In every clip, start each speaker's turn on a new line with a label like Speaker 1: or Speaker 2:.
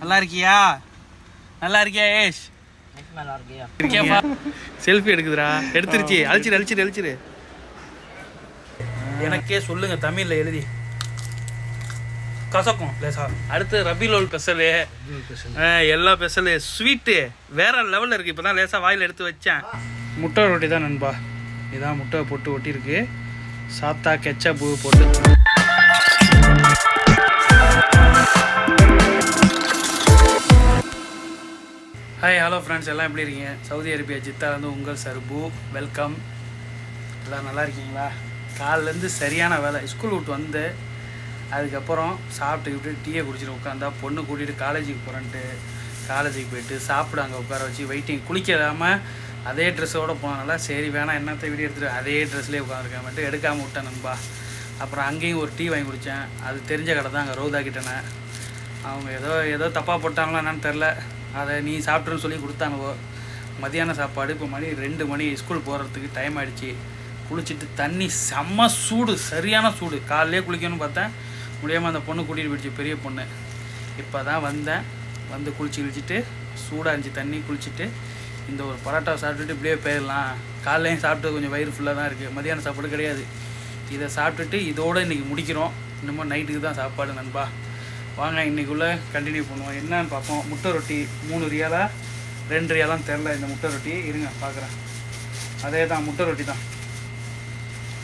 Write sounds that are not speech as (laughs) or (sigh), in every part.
Speaker 1: நல்லா இருக்கியா நல்லா இருக்கியா ஏஷ்?
Speaker 2: நல்லா இருக்கியா
Speaker 1: செல்ஃபி எடுக்குதுடா. எடுத்துருச்சு. அழிச்சிரு அழிச்சிரு அழிச்சிரு. எனக்கே சொல்லுங்க தமிழ்ல எழுதி. கசக்கும் லேசா. அடுத்து ரபிலோல் பெசலு. எல்லா பெசலு. ஸ்வீட்டு. வேற லெவலில் இருக்கு. இப்போ தான் லேசாக வாயில் எடுத்து வச்சேன். முட்டை ரொட்டி தான் நண்பா. இதான் முட்டை போட்டு ஒட்டியிருக்கு. சாத்தா கெச்சப்பு போட்டு. ஹாய் ஹலோ ஃப்ரெண்ட்ஸ் எல்லாம் எப்படி இருக்கீங்க? சவுதி அரேபியா ஜித்தா வந்து உங்கள் சர்பு. வெல்கம் எல்லாம் நல்லா இருக்கீங்களா? காலிலேருந்து சரியான வேலை. ஸ்கூல் விட்டு வந்து அதுக்கப்புறம் சாப்பிட்டுக்கிட்டு டீயை குடிச்சிட்டு உட்காந்தா பொண்ணு கூட்டிகிட்டு காலேஜுக்கு போகிறேன்ட்டு காலேஜுக்கு போயிட்டு சாப்பிட அங்கே உட்கார வச்சு வெயிட்டிங் குளிக்காமல் அதே ட்ரெஸ்ஸோடு போனனால சரி வேணாம் என்னத்தை வீடியோ எடுத்துகிட்டு அதே ட்ரெஸ்லேயே உட்காந்துருக்கேன் மட்டும் எடுக்காமல் விட்டேன் நண்பா. அப்புறம் அங்கேயும் ஒரு டீ வாங்கி குடித்தேன் அது தெரிஞ்ச கடை தான் அங்கே ரோதா கிட்டனே அவங்க ஏதோ ஏதோ தப்பாக போட்டாங்களா என்னன்னு தெரில அதை நீ சாப்பிட்ருன்னு சொல்லி கொடுத்தானுவோ மதியான சாப்பாடு. இப்போ மணி ரெண்டு மணி ஸ்கூல் போகிறதுக்கு டைம் ஆகிடுச்சி குளிச்சுட்டு தண்ணி செம்ம சூடு சரியான சூடு. காலையிலே குளிக்கணும்னு பார்த்தேன் முடியாமல் அந்த பொண்ணு கூட்டிகிட்டு போயிடுச்சு பெரிய பொண்ணு. இப்போ தான் வந்தேன். வந்து குளிச்சு குளிச்சுட்டு சூடாக இருந்துச்சு தண்ணி குளிச்சுட்டு இந்த ஒரு பரோட்டா சாப்பிட்டுட்டு இப்படியே போயிடலாம். காலையிலையும் சாப்பிட்டு கொஞ்சம் வயிறு ஃபுல்லாக தான் இருக்குது மதியான சாப்பாடு கிடையாது. இதை சாப்பிட்டுட்டு இதோடு இன்றைக்கி முடிக்கிறோம். இன்னமும் நைட்டுக்கு தான் சாப்பாடு நண்பா. வாங்க இன்னைக்குள்ளே கண்டினியூ பண்ணுவோம். என்னன்னு பார்ப்போம். முட்டை ரொட்டி மூணு ரியாலா ரெண்டு ரியாலாம் தெரில இந்த முட்டை ரொட்டி இருங்க பார்க்குறேன். அதே தான் முட்டை ரொட்டி தான்.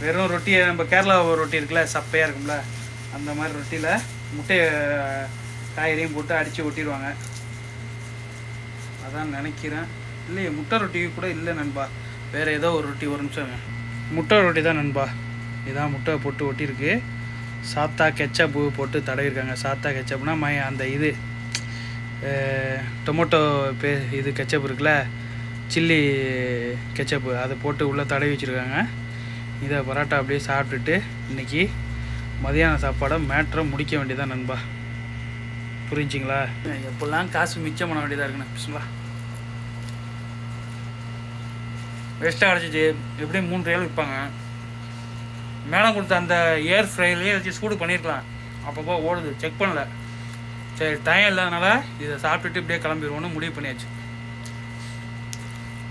Speaker 1: வெறும் ரொட்டியை நம்ம கேரளா ரொட்டி இருக்குல்ல சப்பையாக இருக்கும்ல அந்த மாதிரி ரொட்டியில் முட்டையை காய்கறியும் போட்டு அடித்து ஒட்டிடுவாங்க. அதான் நினைக்கிறேன். இல்லையே முட்டை ரொட்டி கூட இல்லை நண்பா. வேறு ஏதோ ஒரு ரொட்டி ஒரு நிமிஷம் முட்டை ரொட்டி தான் நண்பா. இதான் முட்டை போட்டு ஒட்டியிருக்கு. சாத்தா கெச்சப்பு போட்டு தடவிருக்காங்க சாத்தா கெச்சப்னா மை அந்த இது டொமேட்டோ பே இது கெச்சப் இருக்குல்ல சில்லி கெச்சப்பு அதை போட்டு உள்ளே தடவி வச்சுருக்காங்க. இதை பரோட்டா அப்படியே சாப்பிட்டுட்டு இன்னைக்கு மதியான சாப்பாடை மேட்ரை முடிக்க வேண்டியதான் நண்பா. புரிஞ்சிங்களா? எப்போல்லாம் காசு மிச்சம் பண்ண வேண்டியதாக இருக்குண்ணா பிஸ்ங்களா வேஸ்ட்டாக கிடச்சிச்சு. எப்படியும் மூணு ரியல் விற்பாங்க. மேடம் கொடுத்த அந்த ஏர் ஃப்ரைலேயே வச்சு சூடு பண்ணியிருக்கலாம் அப்பப்போ ஓடுது. செக் பண்ணல. சரி டைம் இல்லாதனால இதை சாப்பிட்டுட்டு இப்படியே கிளம்பிடுவோன்னு முடிவு பண்ணியாச்சு.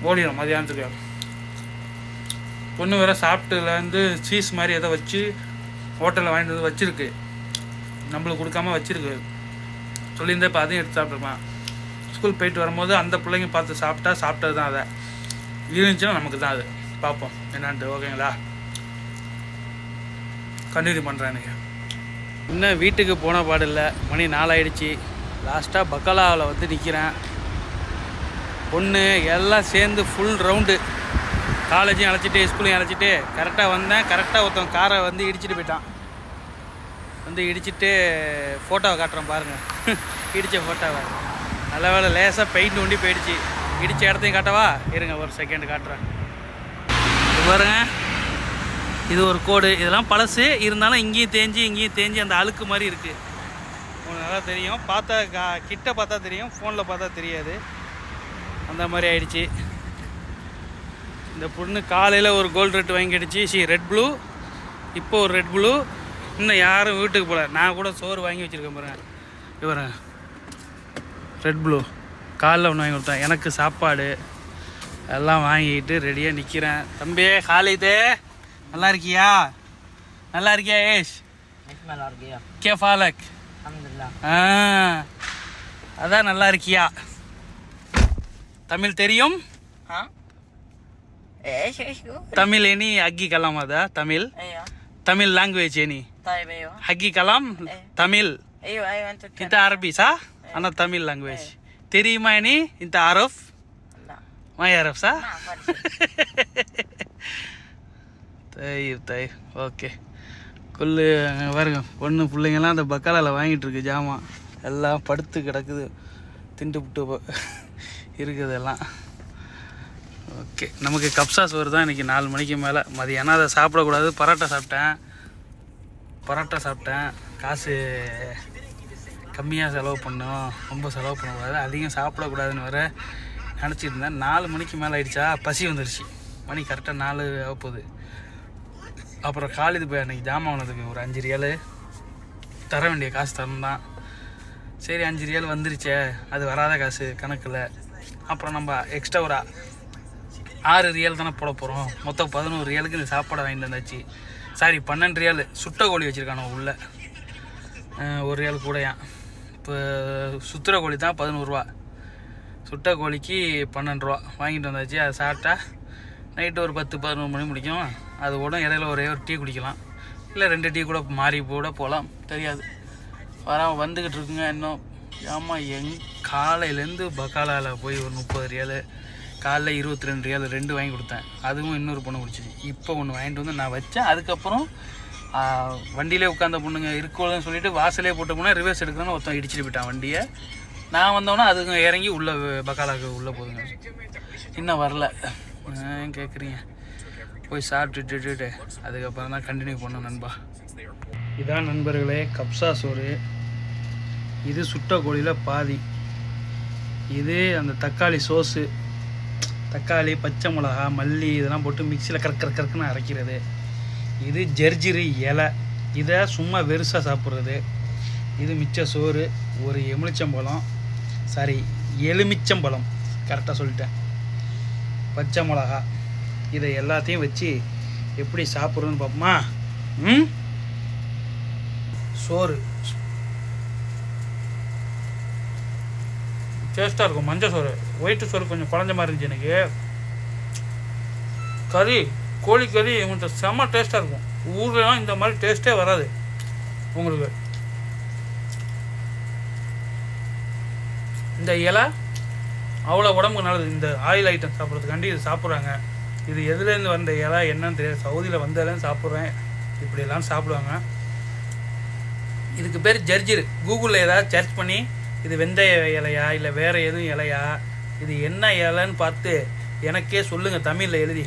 Speaker 1: ஓடிடும் மதியானத்துக்கு. பொண்ணு வேற சாப்பிட்டுலேருந்து சீஸ் மாதிரி எதை வச்சு ஹோட்டலில் வாங்கிட்டு வந்து வச்சுருக்கு. நம்மளுக்கு கொடுக்காம வச்சுருக்கு. சொல்லியிருந்தா இப்போ அதையும் எடுத்து சாப்பிட்ருக்கலாம் ஸ்கூல் போயிட்டு வரும்போது அந்த பிள்ளைங்க பார்த்து சாப்பிட்டா சாப்பிட்டது தான் அதை. இருந்துச்சுன்னா நமக்கு தான் அது. பார்ப்போம். என்னான்ட்டு ஓகேங்களா? கண்டினியூ பண்ணுறேன் எனக்கு. இன்னும் வீட்டுக்கு போன பாடில்ல. மணி நாலாயிடுச்சு. லாஸ்ட்டாக பக்கலாவில் வந்து நிற்கிறேன் பொண்ணு எல்லாம் சேர்ந்து ஃபுல் ரவுண்டு காலேஜையும் அழைச்சிட்டு ஸ்கூலையும் அழைச்சிட்டு கரெக்டாக வந்தேன். கரெக்டாக ஒருத்தன் காரை வந்து இடிச்சிட்டு போயிட்டான். வந்து இடிச்சிட்டு ஃபோட்டோவை காட்டுறேன் பாருங்கள் (laughs) இடித்த ஃபோட்டோவை நல்ல வேலை லேசாக பெயிண்ட் ஒண்டி போயிடுச்சு. இடித்த இடத்தையும் காட்டவா? இருங்க ஒரு செகண்ட் காட்டுறேன். இது இது ஒரு கோடு. இதெல்லாம் பழசு. இருந்தாலும் இங்கேயும் தேஞ்சு இங்கேயும் தேஞ்சு அந்த அழுக்கு மாதிரி இருக்குது உங்களுக்கு நல்லா தெரியும். பார்த்தா கா கிட்ட பார்த்தா தெரியும். ஃபோனில் பார்த்தா தெரியாது. அந்த மாதிரி ஆயிடுச்சு. இந்த பொண்ணு காலையில் ஒரு கோல்டு ரெட் வாங்கிடுச்சு. சி ரெட் ப்ளூ இப்போ ஒரு ரெட் ப்ளூ இன்னும் யாரும் வீட்டுக்கு போகல நான் கூட சோறு வாங்கி வச்சுருக்கேன் பாருங்க. இது ரெட் ப்ளூ காலைல ஒன்று வாங்கி கொடுத்தேன். எனக்கு சாப்பாடு. எல்லாம் வாங்கிட்டு ரெடியாக நிற்கிறேன் தம்பி ஹாலிதே நல்லா இருக்கியா நல்லா இருக்கியா ஏஷ்
Speaker 2: நல்லா
Speaker 1: கே ஃபாலக் அதான் நல்லா இருக்கியா தமிழ் தெரியும்? தமிழ் எனி அக்கி கலாம் அதா தமிழ். தமிழ் லாங்குவேஜ் எனி அக்கி கலாம் தமிழ். இந்த அரபி சா? ஆனால் தமிழ் லாங்குவேஜ் தெரியுமா எனி இந்த
Speaker 2: அரஃப்
Speaker 1: மை
Speaker 2: அரஃப்
Speaker 1: தயிர் தயிர் ஓகே. கொல்லு அங்க பாருங்க. பொண்ணு பிள்ளைங்கெல்லாம் அந்த பக்காலாவில் வாங்கிட்டுருக்கு ஜாமான். எல்லாம் படுத்து கிடக்குது. திண்டு புட்டு இருக்குது எல்லாம் ஓகே. நமக்கு கப்சா சோறு தான் இன்றைக்கி நாலு மணிக்கு மேலே. மதியானம் அதை சாப்பிடக்கூடாது. பரோட்டா சாப்பிட்டேன். பரோட்டா சாப்பிட்டேன். காசு கம்மியாக செலவு பண்ணோம் ரொம்ப செலவு பண்ணக்கூடாது. அதிகம் சாப்பிடக்கூடாதுன்னு வேறு நினச்சிட்டு இருந்தேன். நாலு மணிக்கு மேலே ஆயிடுச்சா? பசி வந்துடுச்சு மணி கரெக்டாக நாலு ஆக போகுது. அப்புறம் காலேஜ் போய் அன்றைக்கி ஜாமான் வாங்கினதுக்கு ஒரு அஞ்சு ரியல். தர வேண்டிய காசு தரணும் தான் சரி அஞ்சு ரியல் வந்துருச்சே. அது வராத காசு கணக்கில். அப்புறம் நம்ம எக்ஸ்ட்ரா ஒரு ஆறு ரியல் தானே போட போகிறோம் மொத்தம் பதினோரு ரியலுக்கு இந்த சாப்பாடை வாங்கிட்டு வந்தாச்சு. சாரி பன்னெண்டு ரியல். சுட்ட கோழி வச்சுருக்கானோ உள்ளே. ஒரு ரியல் கூடையான் இப்போ சுத்துற கோழி தான் பதினோருவா சுட்ட கோழிக்கு பன்னெண்டு ரூபா. வாங்கிட்டு வந்தாச்சு. அதை சாப்பிட்டா நைட்டு ஒரு பத்து பதினொரு மணி முடிக்கும். அது கூட இடையில ஒரே ஒரு டீ குடிக்கலாம். இல்லை ரெண்டு டீ கூட மாறி கூட போகலாம் தெரியாது. வர வந்துக்கிட்டு இருக்குங்க இன்னும். ஆமாம் எங் காலையிலேருந்து பக்காலாவில் போய் ஒரு முப்பது ரியால் காலைல இருபத்தி ரெண்டு ரியால் ரெண்டு வாங்கி கொடுத்தேன். அதுவும் இன்னொரு பொண்ணு குடிச்சிச்சு. இப்போ ஒன்று வாங்கிட்டு வந்து நான் வச்சேன். அதுக்கப்புறம் வண்டியிலே உட்காந்த பொண்ணுங்க இருக்கோன்னு சொல்லிட்டு வாசலே போட்ட போனால் ரிவர்ஸ் எடுக்கிறேன்னு ஒருத்தன் இடிச்சிட்டு போயிட்டான் வண்டியை. நான் வந்தோன்னே அதுக்கும் இறங்கி உள்ளே பக்காலாவுக்கு உள்ளே போதுங்க. இன்னும் வரல. ஏன் கேட்குறீங்க போய் சாப்பிட்டுட்டு அதுக்கப்புறம் தான் கண்டினியூ பண்ணோம் நண்பா. இதான் நண்பர்களே கப்சா சோறு. இது சுட்ட கோழியில் பாதி. இது அந்த தக்காளி சோஸு தக்காளி பச்சை மிளகா மல்லி இதெல்லாம் போட்டு மிக்சியில் கறக்க கறக்குன்னு அரைக்கிறது. இது ஜெர்ஜிரி இலை. இதை சும்மா வெறுசாக சாப்பிட்றது. இது மிச்ச சோறு ஒரு எலுமிச்சம்பழம் சாரி எலுமிச்சம்பழம். கரெக்டாக சொல்லிட்டேன். பச்சை மிளகா. இதை எல்லாத்தையும் வச்சு எப்படி சாப்பிட்றதுன்னு பார்ப்போமா? ம்? சோறு. டேஸ்ட்டாக இருக்கும் மஞ்சள் சோறு. ஒயிட்டு சோறு கொஞ்சம் குழஞ்ச மாதிரி இருந்துச்சு எனக்கு. கறி கோழி கறி இவங்கள்ட்ட செம்ம டேஸ்ட்டாக இருக்கும். ஊர்லலாம் இந்த மாதிரி டேஸ்ட்டே வராது உங்களுக்கு. இந்த இலை அவ்வளோ உடம்புக்கு நல்லது. இந்த ஆயில் ஐட்டம் சாப்பிட்றதுக்காண்டி இது சாப்பிட்றாங்க. இது எதுலேருந்து வந்த இலை என்னன்னு தெரியாது. சவுதியில் வந்ததுலேருந்து சாப்பிட்றேன். இப்படியெல்லாம் சாப்பிடுவாங்க. இதுக்கு பேர் ஜர்ஜிர். கூகுளில் ஏதாவது சர்ச் பண்ணி இது வெந்தய இலையா இல்லை வேறு எதுவும் இலையா இது என்ன இலைன்னு பார்த்து எனக்கே சொல்லுங்கள் தமிழில் எழுதி.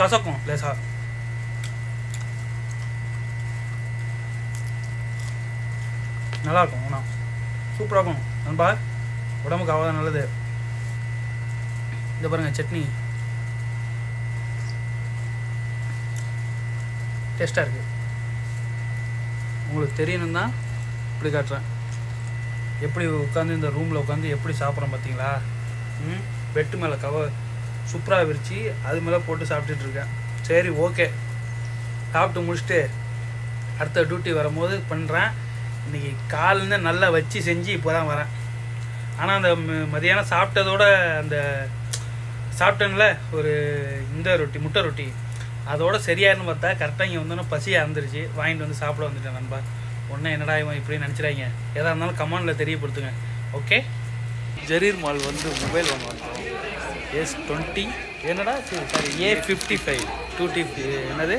Speaker 1: கசக்கும் லேசா. நல்லாயிருக்கும் ஆனால் சூப்பராக இருக்கும். நண்பா உடம்புக்கு அவ்வளோ நல்லது. இந்த பாருங்கள் சட்னி. டேஸ்ட்டாக இருக்குது உங்களுக்கு தெரியணும் தான் இப்படி காட்டுறேன். எப்படி உட்காந்து இந்த ரூமில் உட்காந்து எப்படி சாப்பிட்றோம் பார்த்தீங்களா ம்? பெட்டு மேலே கவர் சூப்பராக விரித்து அது மேலே போட்டு சாப்பிட்டுட்ருக்கேன் சரி ஓகே சாப்பிட்டு முடிச்சுட்டு அடுத்த டியூட்டி வரும்போது பண்ணுறேன் இன்றைக்கி காலிருந்து நல்லா வச்சு செஞ்சு இப்போ தான் வரேன். ஆனால் அந்த மதியானம் சாப்பிட்டதோட அந்த சாப்பிட்டேன்ல ஒரு இந்த ரொட்டி முட்டை ரொட்டி. அதோட சரியாயிருன்னு பார்த்தா கரெக்டாக இங்கே வந்தோடனே பசியாக இருந்துருச்சு வாங்கிட்டு வந்து சாப்பிட வந்துட்டேன் நண்பா. ஒன்றும் என்னடா இவன் இப்படி நினச்சிடாங்க எதாக இருந்தாலும் கமெண்டில் தெரியப்படுத்துங்க. ஓகே ஜரீர் மால் வந்து மொபைல் வாங்க வந்தோம். எஸ் டுவெண்ட்டி என்னடா sorry A fifty five two fifty என்னது?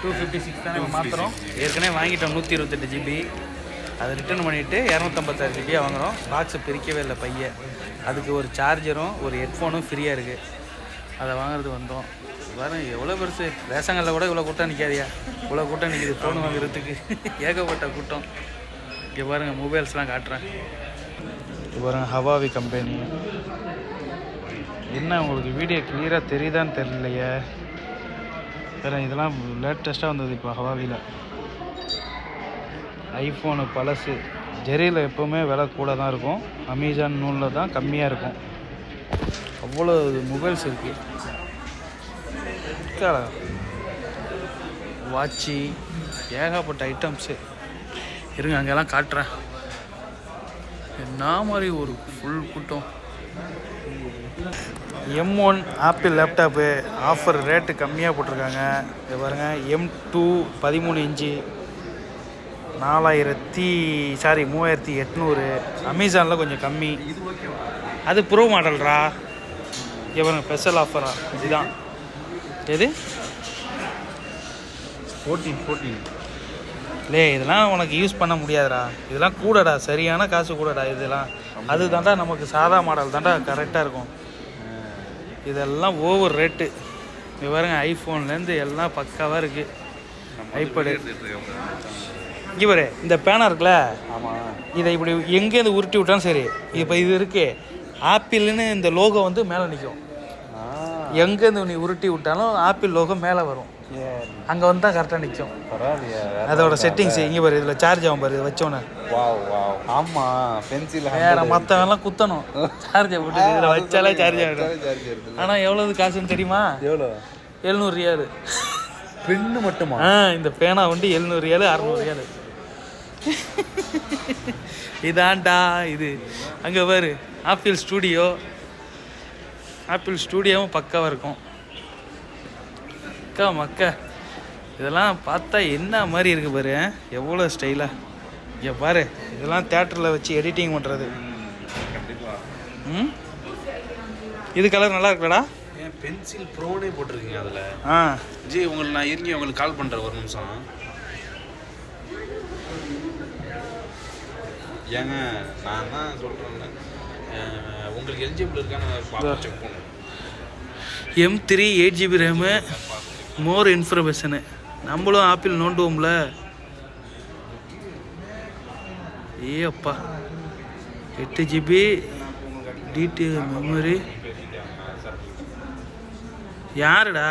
Speaker 1: டூ ஃபிஃப்டி சிக்ஸ் தானே மாத்திரம் ஏற்கனவே வாங்கிட்டோம் நூற்றி இருபத்தெட்டு ஜிபி அதை ரிட்டர்ன் பண்ணிவிட்டு இரநூத்தம்பத்தாறு ஜிபியாக வாங்குகிறோம் பாக்ஸை பிரிக்கவே இல்லை பையன் அதுக்கு ஒரு சார்ஜரும் ஒரு ஹெட்ஃபோனும் ஃப்ரீயாக இருக்குது அதை வாங்குறது வந்தோம். வேறு எவ்வளோ பெருசு. ரேஷங்களில் கூட இவ்வளோ கூட்டம் நிற்காதியா இவ்வளோ கூட்டம் நிற்கிது ஃபோன் வாங்குறதுக்கு. (laughs) ஏகப்பட்ட கூட்டம். இங்கே பாருங்கள் மொபைல்ஸ்லாம் காட்டுறேன் இங்கே பாருங்கள் ஹவாவி கம்பெனி என்ன உங்களுக்கு வீடியோ கிளியராக தெரியுதான்னு தெரியலையே. வேறு இதெல்லாம் லேட்டஸ்ட்டாக வந்தது இப்போ ஹவாவியில் ஐஃபோனு பழசு. ஜெரியில் எப்போவுமே விலை கூட தான் இருக்கும். அமேசான் நூலில் தான் கம்மியாக இருக்கும். அவ்வளோ மொபைல்ஸ் இருக்குது வாட்சி ஏகப்பட்ட ஐட்டம்ஸு. இருங்க அங்கெல்லாம் காட்டுறேன். என்ன மாதிரி ஒரு ஃபுல் கூட்டம். M one Apple laptop offer rate கம்மியாக போட்டிருக்காங்க. இது பாருங்கள் எம் டூ பதிமூணு இன்ச்சு. நாலாயிரத்தி சாரி மூவாயிரத்தி எட்நூறு. அமேசானில் கொஞ்சம் கம்மி. அது ப்ரோ மாடல்ரா பாருங்க ஸ்பெஷல் ஆஃபரா இதுதான். எது?
Speaker 3: ஃபோர்டீன் ஃபோர்டீன்
Speaker 1: லே இதெல்லாம் உனக்கு யூஸ் பண்ண முடியாதுடா. இதெல்லாம் கூடடா. சரியான காசு கூடடா இதெல்லாம். அது தாண்டா நமக்கு சாதா மாடல் தாண்டா கரெக்டாக இருக்கும். இதெல்லாம் ஓவர் ரேட்டு இங்கே பாருங்க ஐஃபோன்லேருந்து எல்லாம் பக்காவாக இருக்குது ஐபேடு இங்கே பாரு இந்த பேனா இருக்குல்ல?
Speaker 3: ஆமாம்
Speaker 1: இதை இப்படி எங்கேருந்து உருட்டி விட்டாலும் சரி இப்போ இது இருக்கே. ஆப்பிள்னு இந்த லோகோ வந்து மேலே நிற்கும் எங்கேருந்து நீ உருட்டி விட்டாலும் ஆப்பிள் லோகோ மேலே வரும். அங்கே வந்தால் கரெக்டாக நிற்கும் அதோட செட்டிங்ஸ் இங்கே பாரு இதில் சார்ஜ் ஆகும் பாரு வச்சோன்னே
Speaker 3: வாவ் வாவ் ஆமா பென்சில்
Speaker 1: வேற மற்றவெல்லாம் குத்தணும். சார்ஜை போட்டு இதில் வச்சாலே சார்ஜ் ஆகிடும். ஆனால் எவ்வளவு காசுன்னு தெரியுமா?
Speaker 3: எவ்வளோ
Speaker 1: எழுநூறு ரியாலு.
Speaker 3: பெண்ணு மட்டுமா?
Speaker 1: ஆ இந்த பேனா வந்து எழுநூறு ரியாலு அறநூறு ரியாலு இதான்டா இது. அங்கே பாரு ஆப்பிள் ஸ்டூடியோ ஆப்பிள் ஸ்டூடியோவும் பக்காவாக இருக்கும். அக்கா மக்கா இதெல்லாம் பார்த்தா என்ன மாதிரி இருக்கு பாரு எவ்வளோ ஸ்டைலாக இங்கே பாரு இதெல்லாம் தேட்டரில் வச்சு எடிட்டிங் பண்ணுறது ம் இது கலர் நல்லா இருக்குல்லடா?
Speaker 3: பென்சில் ப்ரோனே போட்டிருக்கீங்க அதில்.
Speaker 1: ஆ.
Speaker 3: ஜி உங்களுக்கு நான் இருங்க உங்களுக்கு கால் பண்ணுறேன் ஒரு நிமிஷம். ஏங்க நான் தான் சொல்கிறேன் உங்களுக்கு எலிஜிபிள் இருக்கான்னு செக் பண்ணுங்க.
Speaker 1: M three eight GB RAM more information நம்மளும் ஆப்பிள் நோண்டுவோம்ல. ஏ அப்பா எட்டு ஜிபி டிடிஎல் மெமரி யாருடா?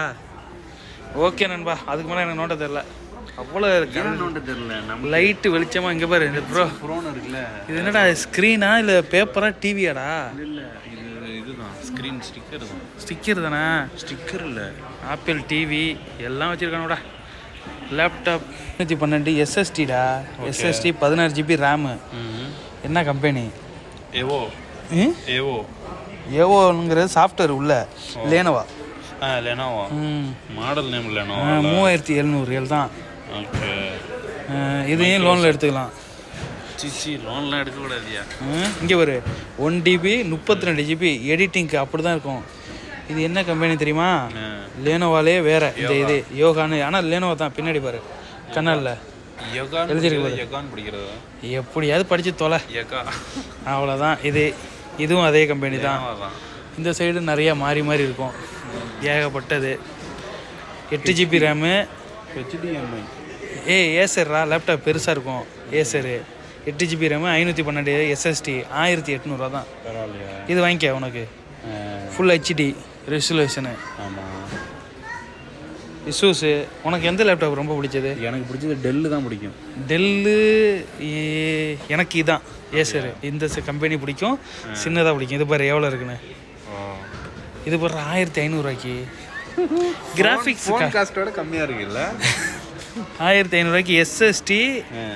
Speaker 1: ஓகே நண்பா அதுக்கு மேலே எனக்கு நோட்ட தெரில அவ்வளோ
Speaker 3: நோண்ட தெரியல? நம்ம
Speaker 1: லைட்டு வெளிச்சமாக இங்கே பாரு இந்த ப்ரோ
Speaker 3: ப்ரோன் இருக்குல்ல.
Speaker 1: இது என்னடா ஸ்க்ரீனா இல்லை பேப்பரா டிவியாடா
Speaker 3: இல்லை இது இதுதான். ஸ்க்ரீன் ஸ்டிக்கர் தான்.
Speaker 1: ஸ்டிக்கர் தானே?
Speaker 3: ஸ்டிக்கர் இல்லை.
Speaker 1: ஆப்பிள் டிவி எல்லாம் வச்சுருக்கானுடா லேப்டாப் நூற்றி பன்னெண்டு எஸ்எஸ்டிடா எஸ்எஸ்டி பதினாறு ஜிபி ரேமு என்ன கம்பெனி
Speaker 3: ஏவோ ஏவோ
Speaker 1: ஏவோங்கிறது சாஃப்ட்வேர் உள்ள Lenovo
Speaker 3: Lenovo model
Speaker 1: name
Speaker 3: Lenovo
Speaker 1: மூவாயிரத்தி எழுநூறு ஏழு தான்.
Speaker 3: ஓகே
Speaker 1: இதையும் லோனில் எடுத்துக்கலாம்.
Speaker 3: சிச்சி லோன்லாம் எடுக்கக்கூடாதியா?
Speaker 1: இங்கே ஒரு ஒன் டிபி முப்பத்தி ரெண்டு ஜிபி எடிட்டிங்க்கு அப்படி தான் இருக்கும். இது என்ன கம்பெனி தெரியுமா? லேனோவாலே வேற இந்த இது யோகான்னு. ஆனால் லேனோவா தான் பின்னாடி பாரு. கண்ணல்ல. எழுதிருக்கு எப்படியாவது படித்து தொலை.
Speaker 3: யகா.
Speaker 1: அவ்வளோதான் இது இதுவும் அதே கம்பெனி தான்.
Speaker 3: தான்.
Speaker 1: இந்த சைடு நிறையா மாறி மாறி இருக்கும். ஏகப்பட்டது. எட்டு ஜிபி ரேமு
Speaker 3: ஹெச்டிஎம்ஐ
Speaker 1: ஏ ஏசர்ரா லேப்டாப் பெருசாக இருக்கும். ஏசரு எட்டு ஜிபி ரேமு ஐநூற்றி பன்னெண்டு எஸ்எஸ்டி ஆயிரத்தி எட்நூறுவா தான். இது வாங்கிக்க உனக்கு. ஃபுல் ஹெச்டி ரெசல்யூஷனு
Speaker 3: ஆமாம்
Speaker 1: இஷ்யூஸு உனக்கு எந்த லேப்டாப் ரொம்ப பிடிச்சது?
Speaker 3: எனக்கு பிடிச்சது டெல்லு தான் பிடிக்கும்.
Speaker 1: டெல்லு எனக்கு இதான். ஏசரு இந்த கம்பெனி பிடிக்கும். சின்னதாக பிடிக்கும். இது பாரு எவ்வளோ இருக்குன்னு. இது பாரு ஆயிரத்தி ஐநூறுரூவாய்க்கு கிராஃபிக்ஸ் (laughs)
Speaker 3: ஃபோன் காஸ்ட்டோட கம்மியாக இருக்குல்ல? (laughs)
Speaker 1: ஆயிரத்தி ஐநூறுரூவாய்க்கு எஸ்எஸ்டி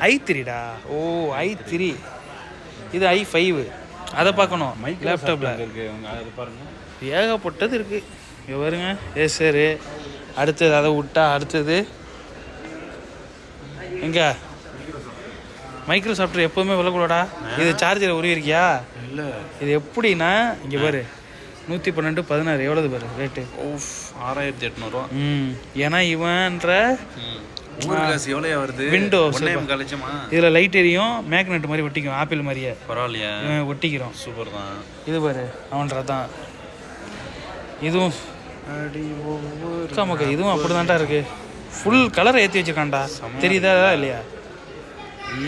Speaker 1: ஐ த்ரீடா ஓ ஐ த்ரீ இது ஐ ஃபைவ் அதை பார்க்கணும். லேப்டாப்பில்
Speaker 3: இருக்கு. உங்க அது பாருங்க.
Speaker 1: ஏகப்பட்டது இருக்குது இங்கே பாருங்க. ஏசரு அடுத்தது அதை விட்டா அடுத்தது. எங்க? மைக்ரோசாஃப்ட் எப்போவுமே விளக்கூடாடா இது சார்ஜர் உருவிருக்கியா
Speaker 3: இல்லை.
Speaker 1: இது எப்படின்னா இங்கே பாரு. நூற்றி பன்னெண்டு பதினாறு. எவ்வளோது பாரு? ரேட்டு
Speaker 3: ஓஃப் ஆறாயிரத்தி எட்நூறுவா.
Speaker 1: ம். ஏன்னா இவன்ற
Speaker 3: எவ்வளோ வருது? கழிச்சமா?
Speaker 1: இதில் லைட் எரியும் மேக்னெட் மாதிரி ஒட்டிக்கும் ஆப்பிள் மாதிரியே.
Speaker 3: பரவாயில்லையா.
Speaker 1: ஒட்டிக்கிறோம்.
Speaker 3: சூப்பர் தான்.
Speaker 1: இது பாரு அவன்ற தான் இதுவும் மக்கா இதுவும் அப்படி இருக்கு. ஃபுல் கலர் ஏற்றி வச்சிருக்கான்டா. தெரியுதா இல்லையா?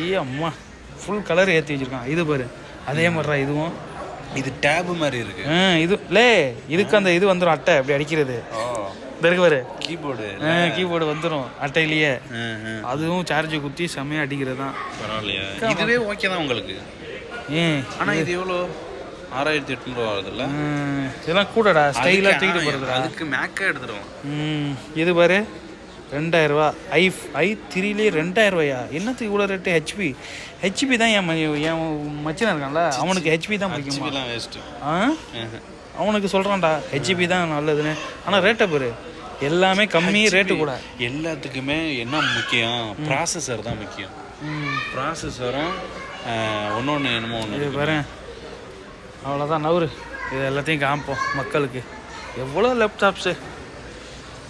Speaker 1: ஏ அம்மா. ஃபுல் கலர் ஏற்றி வச்சிருக்கான். இது பாரு அதே மாதிரிடா இதுவும்.
Speaker 3: இது டேப் மாதிரி இருக்கு.
Speaker 1: இது லே இதுக்கு அந்த இது வந்துடும் அட்டை அப்படி அடிக்கிறது.
Speaker 3: ஓ.
Speaker 1: இந்த இருக்கு பாரு.
Speaker 3: கீபோர்டு.
Speaker 1: கீபோர்டு வந்துடும் அட்டையிலேயே. அதுவும் சார்ஜ் குத்தி செம்மையாக அடிக்கிறது தான்.
Speaker 3: பரவாயில்லையா. இதுவே ஓகே தான் உங்களுக்கு.
Speaker 1: ஏன்
Speaker 3: ஆனால் இது. எவ்வளோ? ஆறாயிரத்தி எட்நூறுவா ஆகுதுல்ல
Speaker 1: ம், இதெல்லாம் கூடடா ஸ்டைலாக தூக்கிட்டு போகிறதுடா
Speaker 3: அதுக்கு மேக்கே எடுத்துருவோம்
Speaker 1: ம் இது பாரு. ரெண்டாயிரரூவா ஐ ஐ த்ரீலே ரெண்டாயிரரூவாயா என்னத்துக்கு இவ்வளோ ரேட்டு ஹெச்பி ஹெச்பி தான் என் என் மச்சனா இருக்கான்ல அவனுக்கு ஹெச்பி தான் பிடிக்குமா
Speaker 3: வேஸ்ட்டு
Speaker 1: ஆ? அவனுக்கு சொல்கிறான்டா ஹெச்பி தான் நல்லதுன்னு. ஆனால் ரேட்டை பாரு. எல்லாமே கம்மி ரேட்டு கூட.
Speaker 3: எல்லாத்துக்குமே என்ன முக்கியம்? ப்ராசஸர் தான் முக்கியம்.
Speaker 1: ம்.
Speaker 3: ப்ராசஸரும் ஒன்று ஒன்று என்னமோ ஒன்று
Speaker 1: இது பாரு. அவ்வளோதான் நவரு இது எல்லாத்தையும் காமிப்போம் மக்களுக்கு. எவ்வளோ லேப்டாப்ஸு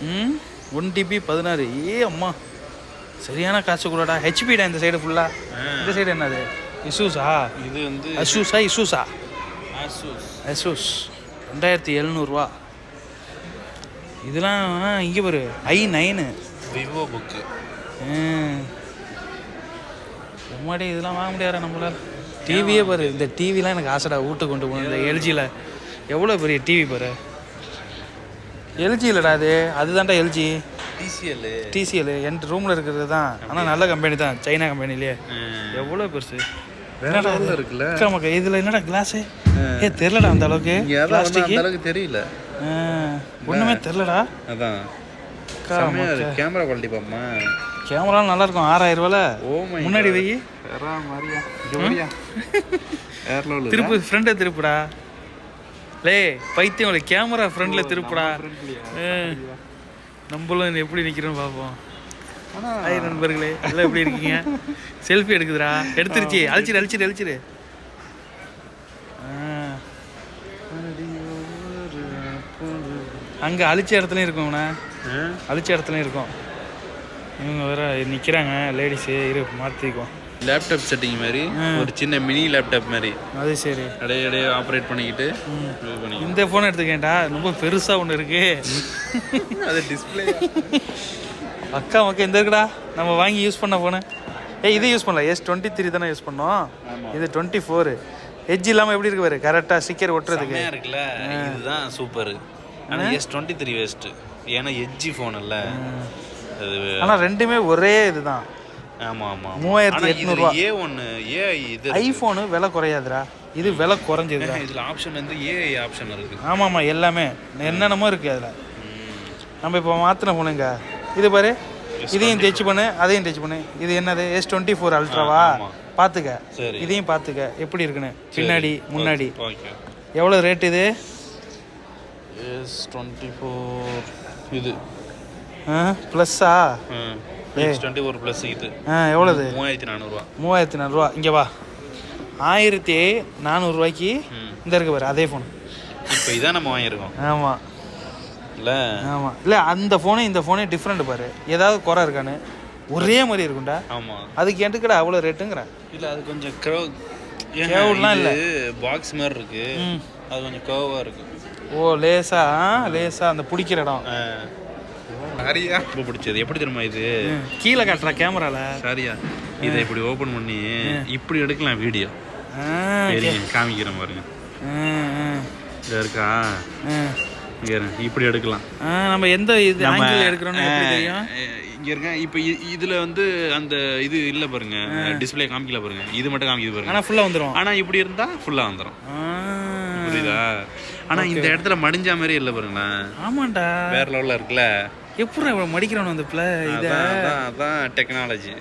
Speaker 1: ம்? ஒன் டிபி பதினாறு. ஏ அம்மா. சரியான காசு கூடடா. ஹெச்பிடா இந்த சைடு ஃபுல்லாக இந்த சைடு என்னது? இசூஸா
Speaker 3: இது வந்து
Speaker 1: அசூஸா இசூஸா அசூஸ் ரெண்டாயிரத்தி எழுநூறுவா. இதெல்லாம் இங்கே பாரு. ஐ நைனு
Speaker 3: விவோ புக்கு
Speaker 1: உம்மாடி இதெல்லாம் வாங்க முடியாதா நம்மளால. டிவியே பாரு. இந்த டிவிலாம் எனக்கு ஆசைடா வீட்டுக்கு கொண்டு போகணும். இந்த எல்ஜியில் எவ்வளோ பெரிய டிவி பாரு. எல்ஜி இல்லைடா அது. அதுதான்டா எல்ஜி
Speaker 3: டிசிஎல்
Speaker 1: டிசிஎல் என் ரூமில் இருக்கிறது தான். ஆனால் நல்ல கம்பெனி தான். சைனா கம்பெனிலே எவ்வளோ பெருசு. இது?
Speaker 3: இருக்குல்ல.
Speaker 1: அக்கா மக்கா இதில் என்னடா கிளாஸு ஏ தெரிலடா அந்த அளவுக்கு. பிளாஸ்டிக்
Speaker 3: அளவுக்கு தெரியல.
Speaker 1: ஒன்றுமே தெரிலடா
Speaker 3: அதான். கேமரா குவாலிட்டி பாப்பா
Speaker 1: கேமரா நல்லா இருக்கும் ஆறாயிரம் ரூபால.
Speaker 3: ஓ மை
Speaker 1: முன்னாடி வை.
Speaker 3: வேறா வேற (laughs)
Speaker 1: திருப்பு ஃப்ரெண்டை திருப்புடா. லே பைத்தியம் கேமரா ஃப்ரண்ட்ல திருப்புடா. நம்மளும் எப்படி நிற்கிறோன்னு பார்ப்போம். ஹாய் நண்பர்களே எல்லாம் எப்படி இருக்கீங்க? செல்ஃபி எடுக்குதுடா. எடுத்துருச்சு. அழிச்சிடு அழிச்சிடு அழிச்சிடு. அங்கே அழிச்ச இடத்துலையும் இருக்கும்ண்ணா அழிச்ச இடத்துலையும் இருக்கும். இவங்க வேற நிற்கிறாங்க லேடிஸு இரு மாற்றிக்குவோம்
Speaker 3: லேப்டாப் செட்டிங் மாதிரி ஒரு சின்ன மினி லேப்டாப் மாதிரி.
Speaker 1: அது சரி.
Speaker 3: அப்படியே அப்படியே ஆப்ரேட் பண்ணிக்கிட்டு
Speaker 1: இந்த ஃபோன் எடுத்துக்கேன்டா. ரொம்ப பெருசாக ஒன்று இருக்கு.
Speaker 3: அது டிஸ்பிளே
Speaker 1: அக்கா மக்கா இந்த இருக்குடா. நம்ம வாங்கி யூஸ் பண்ண ஃபோனு ஏய் இது யூஸ் பண்ணல. எஸ் டுவெண்ட்டி த்ரீ தானே யூஸ் பண்ணோம். இது டுவெண்ட்டி ஃபோரு எட்ஜ் இல்லாமல் எப்படி இருக்கு பாரு? கரெக்டாக ஸ்டிக்கர் ஒட்டுறதுக்கு.
Speaker 3: இருக்குல்ல. இதுதான் சூப்பர் ஆனா எஸ் டுவெண்ட்டி த்ரீ வேஸ்ட் ஏன்னா எட்ஜி ஃபோன் இல்ல.
Speaker 1: ஆனால் ரெண்டுமே ஒரே இதுதான்.
Speaker 3: ஆமா ஆமா
Speaker 1: மூவாயிரத்தி எட்நூறுவா.
Speaker 3: ஏ ஒன்னு ஏ இது
Speaker 1: ஐஃபோனு விலை குறையாதுடா. இது விலை குறைஞ்சதுடா. (laughs)
Speaker 3: இதுல ஆப்ஷன் வந்து ஏ ஆப்ஷன் இருக்கு.
Speaker 1: ஆமாம் ஆமாம் எல்லாமே. என்னென்னமோ இருக்கு அதில். நம்ம இப்போ மாற்றின ஃபோனுங்க இது பாரு. இதையும் டச் பண்ணு அதையும் டச் பண்ணு. இது என்னது? எஸ் டுவெண்ட்டி ஃபோர் அல்ட்ராவா. பார்த்துக்க. இதையும் பார்த்துக்க எப்படி இருக்குன்னு? பின்னாடி முன்னாடி. எவ்வளோ ரேட் இது?
Speaker 3: எஸ் டுவெண்ட்டி ஃபோர் இது
Speaker 1: ப்ளஸ்ஸா
Speaker 3: எஸ் டுவெண்ட்டி ஃபோர் ப்ளஸ் இது.
Speaker 1: ஆ எவ்வளோது
Speaker 3: மூவாயிரத்தி நானூறுவா.
Speaker 1: மூவாயிரத்தி நானூறுரூவா இங்கே வா. ஆயிரத்தி நானூறுரூவாய்க்கு இந்த இருக்கு பாரு அதே ஃபோன்
Speaker 3: இப்போ இதான் நம்ம வாங்கியிருக்கோம்.
Speaker 1: ஆமாம்
Speaker 3: இல்ல?
Speaker 1: ஆமாம் இல்லை அந்த ஃபோனு இந்த ஃபோனே டிஃப்ரெண்ட் பாரு. ஏதாவது குறை இருக்கான்னு. ஒரே மாதிரி இருக்கும்டா.
Speaker 3: ஆமா.
Speaker 1: அதுக்கு என்ட்டுக்கடா அவ்வளோ ரேட்டுங்கிறேன்
Speaker 3: இல்ல அது கொஞ்சம் க்ரௌ
Speaker 1: Curvedலாம் இல்ல.
Speaker 3: பாக்ஸ் மாதிரி இருக்கு. அது கொஞ்சம் கர்வா இருக்கு.
Speaker 1: ஓ லேசா லேசா அந்த பிடிக்கிற இடம்.
Speaker 3: சரியா. ரொம்ப பிடிச்சது. எப்படி தெரியுமா இது?
Speaker 1: கீழே காட்டுறா கேமரால.
Speaker 3: சரியா. இதை இப்படி ஓபன் பண்ணி இப்படி எடுக்கலாம் வீடியோ காமிக்கிறேன் பாருங்க. இங்க இருக்கா. இப்படி எடுக்கலாம்.
Speaker 1: நம்ம எந்த இது ஆங்கிள் எடுக்கிறோம்னு தெரியும்?
Speaker 3: இங்க இருங்க. இப்போ இதுல வந்து அந்த இது இல்ல பாருங்க. டிஸ்ப்ளே காமிக்கல பாருங்க. இது மட்டும் காமிக்குது பாருங்க.
Speaker 1: ஆனால் ஃபுல்லாக வந்துடும்
Speaker 3: ஆனா இப்படி இருந்தா ஃபுல்லா வந்துரும். புரியுதா? ஆனா இந்த இடத்துல மடிஞ்ச மாதிரி இல்ல பாருங்களேன்.
Speaker 1: ஆமாண்டா.
Speaker 3: வேற லெவல்ல இருக்குல்ல.
Speaker 1: எப்படி இவ்வளோ மடிக்கிறோம் அந்த பிள்ளை? இதை
Speaker 3: அதான் டெக்னாலஜி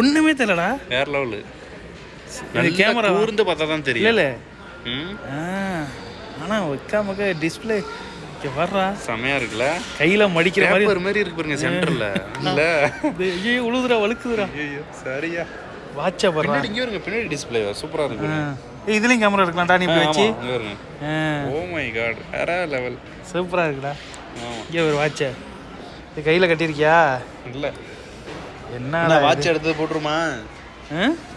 Speaker 1: ஒன்றுமே தெரியலடா.
Speaker 3: வேற லெவலு
Speaker 1: இது கேமரா
Speaker 3: கூர்ந்து பார்த்தா தான் தெரியும்.
Speaker 1: இல்லை ஆனால் வைக்காமக்க டிஸ்பிளே வர்றா.
Speaker 3: செமையா இருக்குல்ல?
Speaker 1: கையில் மடிக்கிற மாதிரி
Speaker 3: பேப்பர் மாதிரி இருக்கு பாருங்க சென்டர்ல (laughs) இல்ல.
Speaker 1: ஐயோ உழுதுடா வழுக்குதுடா.
Speaker 3: ஐயோ சரியா.
Speaker 1: வாட்சா
Speaker 3: பின்னாடி இங்க வருங்க பின்னாடி டிஸ்ப்ளே சூப்பரா இருக்கு
Speaker 1: இதுலயும் கேமரா எடுக்கலாம்டா நீ இப்படி வச்சு.
Speaker 3: ஓ மை காட் வேற லெவல்
Speaker 1: சூப்பராக இருக்குடா. இங்கே ஒரு வாட்சை இது கையில் கட்டியிருக்கியா?
Speaker 3: இல்ல.
Speaker 1: என்னடா
Speaker 3: வாட்ச் எடுத்தது போட்டுருமா?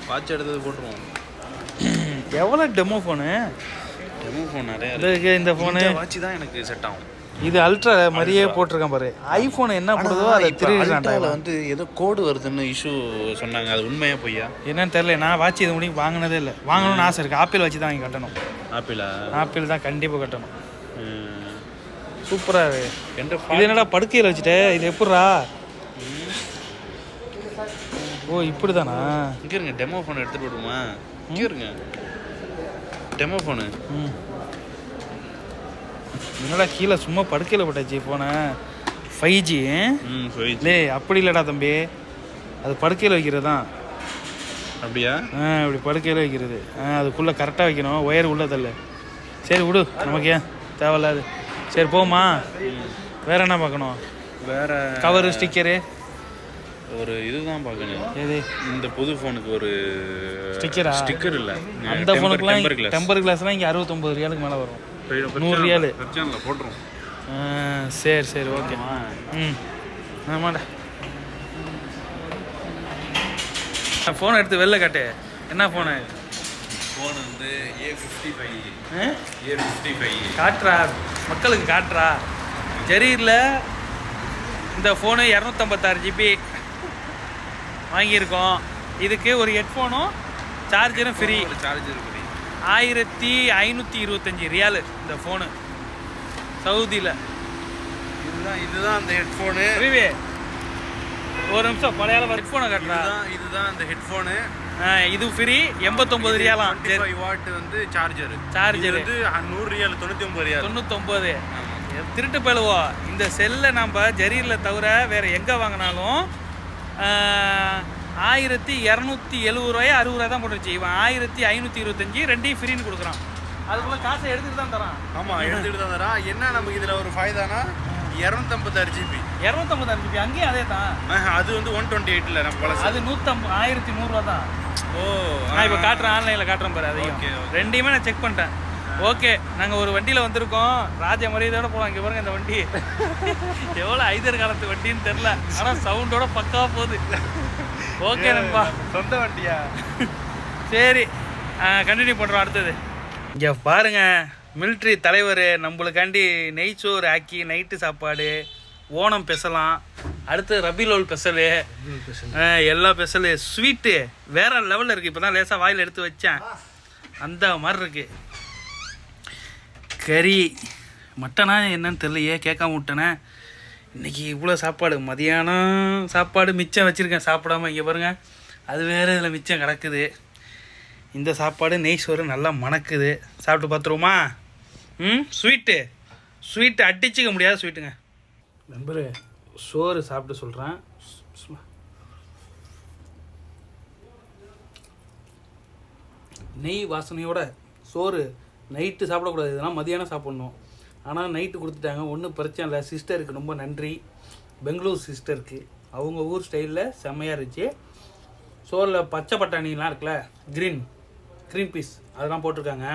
Speaker 3: வாட்ச் எடுத்தது போட்டுருவோம்.
Speaker 1: எவ்வளோ டெமோ ஃபோனு
Speaker 3: டெமோ ஃபோன் நிறைய
Speaker 1: இருக்கு, இந்த ஃபோனு
Speaker 3: வாட்ச் தான் எனக்கு செட் ஆகும்.
Speaker 1: இது அல்ட்ரா மாதிரியே போட்டிருக்கேன் பாரு. ஐஃபோன் என்ன பண்ணுதோ அதை
Speaker 3: அல்ட்ரால வந்து ஏதோ கோடு வருதுன்னு இஷ்யூ சொன்னாங்க. அது உண்மையா பொய்யா?
Speaker 1: என்னன்னு தெரியல. நான் வாட்ச் இது முடியும் வாங்கினதே இல்லை. வாங்கணும்னு ஆசை இருக்குது ஆப்பிள் வச்சு தான் கட்டணும்.
Speaker 3: ஆப்பிளா
Speaker 1: ஆப்பிள் தான் கண்டிப்பாக கட்டணும். சூப்பராக இருக்கு. இது என்னடா படுக்கையில் வச்சுட்டே? இது எப்படிடா ஓ இப்படி தானா
Speaker 3: இங்க இருங்க டெமோ ஃபோன் எடுத்துட்டு விடுமா இங்க இருங்க. டெமோ ஃபோனு
Speaker 1: என்னடா கீழே சும்மா படுக்கையில் போட்டாச்சு போன ஃபைவ் ஜி லே அப்படி இல்லைடா தம்பி. அது படுக்கையில் வைக்கிறது தான்
Speaker 3: அப்படியா?
Speaker 1: ஆ இப்படி படுக்கையில் வைக்கிறது. ஆ அதுக்குள்ளே கரெக்டாக வைக்கணும். ஒயர் உள்ள தள்ள. சரி விடு. நமக்கு ஏன் தேவையில்லாது. சரி போமா வேற என்ன பார்க்கணும்?
Speaker 3: வேற
Speaker 1: கவரு ஸ்டிக்கரு
Speaker 3: ஒரு இதுதான் பார்க்கணும்.
Speaker 1: எது?
Speaker 3: இந்த புது ஃபோனுக்கு ஒரு
Speaker 1: ஸ்டிக்கரா
Speaker 3: ஸ்டிக்கர் இல்ல.
Speaker 1: அந்த ஃபோனுக்குலாம்
Speaker 3: டெம்பர் கிளாஸ்
Speaker 1: டெம்பர் கிளாஸ்லாம் இங்கே அறுபத்தொம்பது ரியாலுக்கு மேலே வரும். நூறு ரியாலு.
Speaker 3: போட்டுரும்
Speaker 1: சரி சரி ஓகே. ம். ஆமாடா. ஃபோன் எடுத்து வெளில காட்டு. என்ன ஃபோனு
Speaker 3: ஃபோன் வந்து A fifty five A fifty five
Speaker 1: காட்டுறா. மக்களுக்கு காட்டுறா. ஜரீரில் இந்த ஃபோனு இரநூத்தம்பத்தாறு ஜிபி வாங்கியிருக்கோம். இதுக்கு ஒரு ஹெட்ஃபோனும் சார்ஜரும் ஃப்ரீ
Speaker 3: சார்ஜர் இருக்கு
Speaker 1: ஆயிரத்தி ஐநூற்றி இருபத்தஞ்சி ரியாலு இந்த ஃபோனு சவுதியில்.
Speaker 3: இதுதான் இதுதான் அந்த ஹெட்ஃபோனு
Speaker 1: ஒரு நிமிஷம் பழைய ஹெட்ஃபோனை கட்டுறா.
Speaker 3: இதுதான் இதுதான் அந்த ஹெட்ஃபோனு
Speaker 1: இது ஃப்ரீ எண்பத்தொம்பது ரியாலாம்
Speaker 3: வாட் வந்து சார்ஜர்
Speaker 1: Charger.
Speaker 3: வந்து நூறு ரியால் தொண்ணூற்றி ஒம்பது ரியால்
Speaker 1: தொண்ணூத்தொம்பது திருட்டு பழுவோ இந்த செல்லை நம்ம ஜரீரில் தவிர வேறு எங்கே வாங்கினாலும் ஆயிரத்தி இரநூத்தி எழுபது ரூபாய் அறுபது ரூபாய் தான் போட்டுருச்சு. இவன் ஆயிரத்தி ஐநூற்றி இருபத்தஞ்சி ரெண்டையும் ஃப்ரீன்னு கொடுக்குறான். அதுக்குள்ள காசை எடுத்துட்டு தான் தரான்.
Speaker 3: ஆமாம் எடுத்துக்கிட்டு தான் தரா என்ன நமக்கு இதில் ஒரு ஃபைதானா இரநூத்தம்பத்தாறு ஜிபி
Speaker 1: இரநூத்தம்பது அஞ்சு அங்கேயும் அதே தான்
Speaker 3: அது வந்து ஒன் டுவெண்ட்டி எயிட்டில் நம்ம பழசு.
Speaker 1: அது நூற்றம்பது ஆயிரத்தி நூறுரூவா தான்
Speaker 3: ஓ
Speaker 1: நான் இப்போ காட்டுறேன் ஆன்லைனில் காட்டுறேன் பாரு அதையும். ரெண்டையுமே நான் செக் பண்ணிட்டேன். ஓகே நாங்கள் ஒரு வண்டியில் வந்திருக்கோம். ராஜ மரியாதையோட போகலாம் இங்கே பாருங்க இந்த வண்டி. (laughs) எவ்வளோ ஐதர் காலத்து வண்டின்னு தெரில ஆனால் சவுண்டோட பக்காவாக போகுது. ஓகே நண்பா.
Speaker 3: சொந்த வண்டியா?
Speaker 1: சரி கண்டினியூ பண்ணுறோம் அடுத்தது. இங்கே பாருங்க மிலிட்ரி தலைவர் நம்மளுக்காண்டி நெய்ச்சோறு ஆக்கி நைட்டு சாப்பாடு. ஓணம் பெசலாம். அடுத்து ரபிலோல் பெசலு. எல்லா பெசலு. ஸ்வீட்டு. வேற லெவலில் இருக்குது இப்போ தான் லேசாக வாயில் எடுத்து வச்சேன். அந்த மாதிரி இருக்கு. கறி. மட்டனா என்னன்னு தெரியலையே. கேட்காம விட்டேனே. இன்னைக்கு இவ்வளோ சாப்பாடு. மதியானம் சாப்பாடு மிச்சம் வச்சுருக்கேன். சாப்பிடாம இங்கே பாருங்க. அது வேறு இதில் மிச்சம் கிடக்குது. இந்த சாப்பாடு நெய் சோறு நல்லா மணக்குது. சாப்பிட்டு பார்த்துருவோமா? ம்? ஸ்வீட்டு. ஸ்வீட்டு அடிச்சிக்க முடியாத ஸ்வீட்டுங்க. நண்பரு சோறு சாப்பிட்டு சொல்கிறேன் நெய் வாசனையோட சோறு நைட்டு சாப்பிடக்கூடாது. இதெல்லாம் மதியானம் சாப்பிட்ணும். ஆனால் நைட்டு கொடுத்துட்டாங்க. ஒன்றும் பிரச்சனை இல்லை. சிஸ்டருக்கு ரொம்ப நன்றி. பெங்களூர் சிஸ்டருக்கு அவங்க ஊர் ஸ்டைலில் செம்மையாக இருந்துச்சு. சோறில் பச்சை பட்டாணிலாம் இருக்குல்ல க்ரீன் க்ரீன் பீஸ் அதெல்லாம் போட்டிருக்காங்க.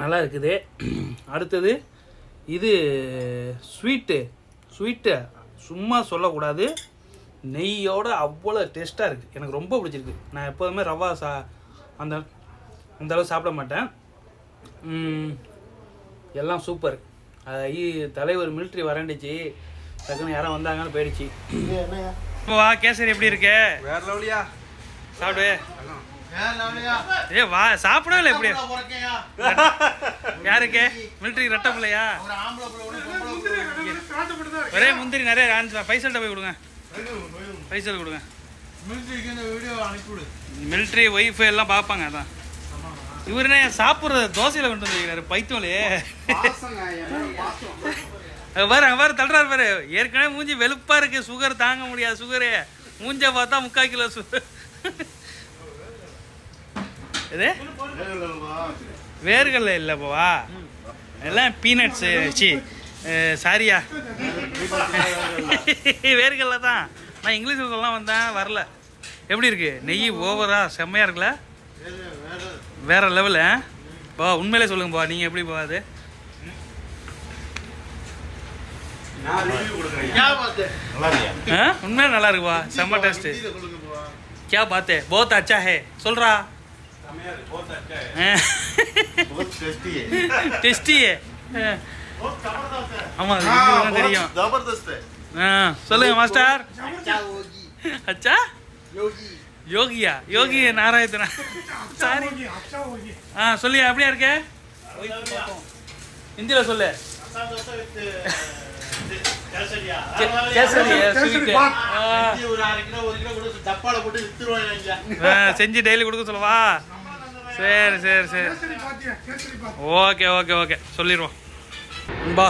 Speaker 1: நல்லா இருக்குது. அடுத்தது இது ஸ்வீட்டு ஸ்வீட்டு சும்மா சொல்லக்கூடாது. நெய்யோட அவ்வளோ டேஸ்ட்டாக இருக்குது எனக்கு ரொம்ப பிடிச்சிருக்கு. நான் எப்போதுமே ரவா சா அந்த அந்த அளவு சாப்பிட மாட்டேன். ம், எல்லாம் சூப்பர் ஐ- தலைவர் மிலிட்ரி வரண்டிச்சு டக்குன்னு யாரும் வந்தாங்கன்னு போயிடுச்சு. வா கேசரி எப்படி இருக்கு?
Speaker 3: வேற லெவலியா
Speaker 1: சாப்பிடு. ஏ வா சாப்பிடவே இல்லை எப்படி யாருக்கு? மிலிட்ரி ரெட்ட பிள்ளையா ஒரே முந்திரி நிறைய பைசல்கிட்ட போய் கொடுங்க. பைசல் கொடுங்க. மிலிட்ரி ஒய்ஃபு எல்லாம் பார்ப்பாங்க அதான். இவருனே சாப்பிட்றது தோசையில் கொண்டு வந்துருக்கிறாரு பைத்தோலையே பாரு பாரு தள்ளுறாரு பாரு. ஏற்கனவே மூஞ்சி வெளுப்பா இருக்கு. சுகர் தாங்க முடியாது சுகரு மூஞ்ச பார்த்தா முக்கால் கிலோ சுகர் இது வேர்கடலை இல்லைப்பா எல்லாம் பீனட்ஸு சி சாரியா வேர்கடலை தான் நான் இங்கிலீஷ் சொல்லலாம் வந்தேன் வரல எப்படி இருக்கு நெய் ஓவரா செம்மையா இருக்குல்ல வேற லெவலு பா உண்மையிலே சொல்லுங்கப்பா நீங்கள் எப்படி பா அது ஆ உண்மையிலே நல்லா இருக்குப்பா செம்ம டேஸ்ட்டு क्या बात है बहुत अच्छा है சொல்றா (laughs) டெஸ்டியே ஆமா தெரியும். சொல்லுங்க மாஸ்டர். அச்சா யோகியா? யோகி நாராயணா சாரி. ஆ சொல்லி அப்படியா இருக்கு? ஹிந்தியில சொல்லு. செஞ்சு டெய்லி கொடுக்க சொல்லவா. சரி சரி சரி. Okay okay okay. சொல்லிடுவோம். பா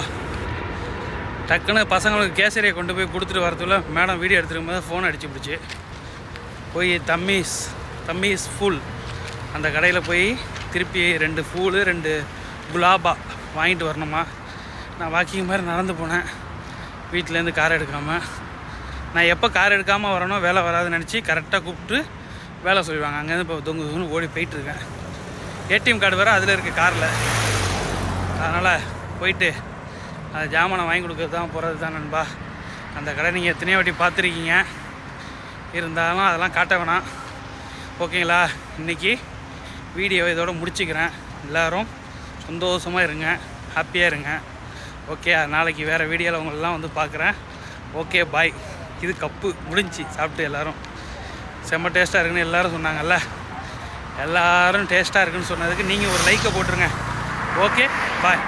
Speaker 1: டக்குன்னு பசங்களுக்கு கேசரியை கொண்டு போய் கொடுத்துட்டு வரதுக்குள்ள மேடம் வீடியோ எடுத்துருக்கும் போது ஃபோன் அடிச்சு பிடிச்சி போய் தம்மீஸ் தம்மீஸ் ஃபுல் அந்த கடையில் போய் திருப்பி ரெண்டு ஃபூலு ரெண்டு குலாபா வாங்கிட்டு வரணுமா? நான் வாக்கிங் மாதிரி நடந்து போனேன். வீட்டிலேருந்து கார் எடுக்காமல் நான் எப்போ கார் எடுக்காமல் வரணும் வேலை வராதுன்னு நினச்சி கரெக்டாக கூப்பிட்டு வேலை சொல்லிடுவாங்க. அங்கேருந்து இப்போ தொங்கு தொங்குன்னு ஓடி போயிட்டுருக்கேன் ஏடிஎம் கார்டு வேறு அதில் இருக்குது காரில். அதனால் போயிட்டு அது ஜாமானை வாங்கி கொடுக்கறது தான் போகிறது தான் நண்பா. அந்த கடை நீங்கள் எத்தனையோ வாட்டி பார்த்துருக்கீங்க. இருந்தாலும் அதெல்லாம் காட்ட வேணாம். ஓகேங்களா இன்றைக்கி வீடியோ இதோட முடிச்சுக்கிறேன். எல்லோரும் சந்தோஷமாக இருங்க. ஹாப்பியாக இருங்க. ஓகே நாளைக்கு வேறு வீடியோவில் உங்களெல்லாம் வந்து பார்க்குறேன். ஓகே பாய் இது கப்பு முடிஞ்சு சாப்பிட்டு எல்லோரும். செம்ம டேஸ்ட்டாக இருக்குன்னு எல்லோரும் சொன்னாங்கல்ல? எல்லாரும் டேஸ்ட்டாக இருக்குன்னு சொன்னதுக்கு நீங்கள் ஒரு லைக்கை போட்டுருங்க. Okay bye